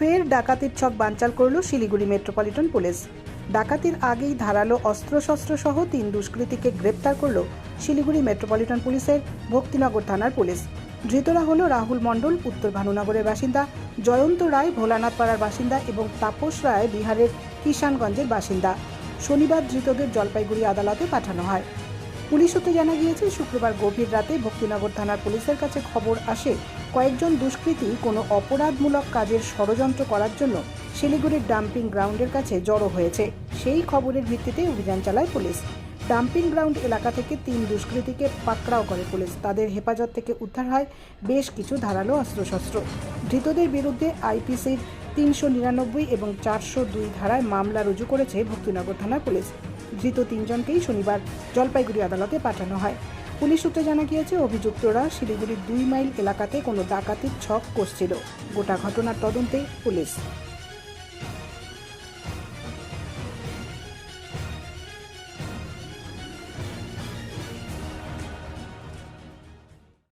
ফের ডাকাতির ছক বানচাল করল শিলিগুড়ি মেট্রোপলিটন পুলিশ। ডাকাতির আগেই ধারালো অস্ত্রশস্ত্র সহ তিন দুষ্কৃতীকে গ্রেপ্তার করল শিলিগুড়ি মেট্রোপলিটন পুলিশের ভক্তিনগর থানার পুলিশ। ধৃতরা হল রাহুল মণ্ডল, উত্তর ভানুনগরের বাসিন্দা জয়ন্ত রায়, ভোলানাথ পাড়ার বাসিন্দা এবং তাপস রায়, বিহারের কিষানগঞ্জের বাসিন্দা। শনিবার ধৃতদের জলপাইগুড়ি আদালতে পাঠানো হয়। পুলিশ সূত্রে জানা গিয়েছে, শুক্রবার গভীর রাতে ভক্তিনগর থানার পুলিশের কাছে খবর আসে, কয়েকজন দুষ্কৃতী কোনো অপরাধমূলক কাজের ষড়যন্ত্র করার জন্য শিলিগুড়ির ডাম্পিং গ্রাউন্ডের কাছে জড়ো হয়েছে। সেই খবরের ভিত্তিতে অভিযান চালায় পুলিশ। ডাম্পিং গ্রাউন্ড এলাকা থেকে তিন দুষ্কৃতীকে পাকড়াও করে পুলিশ। তাদের হেফাজত থেকে উদ্ধার হয় বেশ কিছু ধারালো অস্ত্রশস্ত্র। ধৃতদের বিরুদ্ধে আইপিসির তিনশো নিরানব্বই এবং চারশো দুই ধারায় মামলা রুজু করেছে ভক্তিনগর থানা পুলিশ। ধৃত তিনজনকেই শনিবার জলপাইগুড়ি আদালতে পাঠানো হয়। পুলিশ সূত্রে জানা গিয়েছে, অভিযুক্তরা শিলিগুড়ির দুই মাইল এলাকাতে কোনো ডাকাতির ছক করছিল গোটা ঘটনার তদন্তে পুলিশ